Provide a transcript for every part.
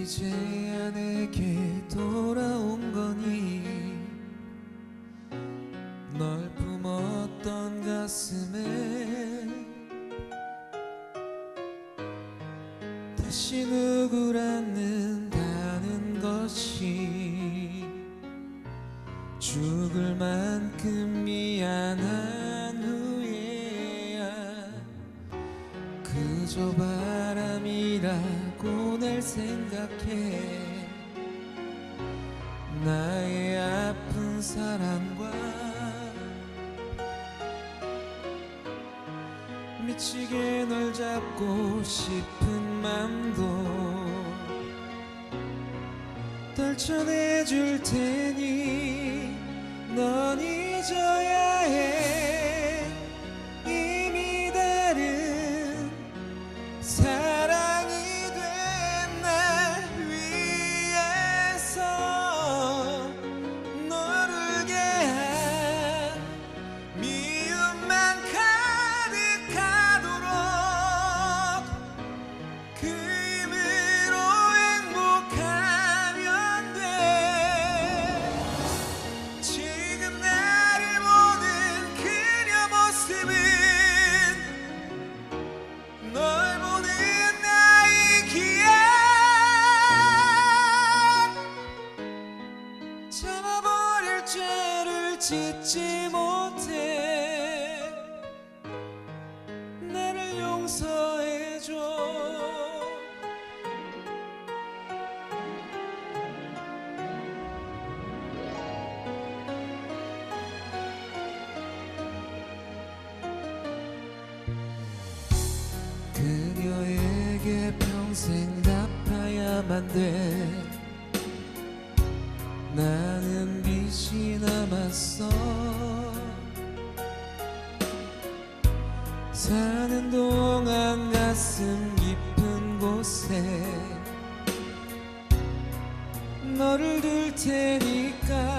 이제야 내게 돌아온 거니? 널 품었던 가슴에 다시 누굴 안는다는 것이 죽을 만큼 미안한 후에야. 그저 바람이라고 날 생각해. 나의 아픈 사랑과 미치게 널 잡고 싶은 맘도 떨쳐내줄 테니 넌 잊어야 해 짓지 못해 나를 용서해줘. 그녀에게 평생 갚아야만 돼. 나는 빚이 남았어. 사는 동안 가슴 깊은 곳에 너를 둘 테니까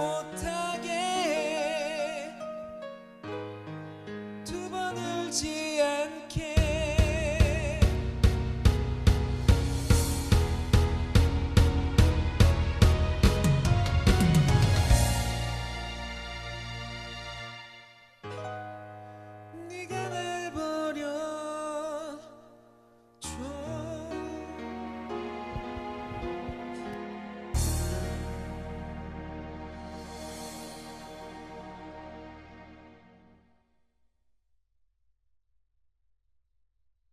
amor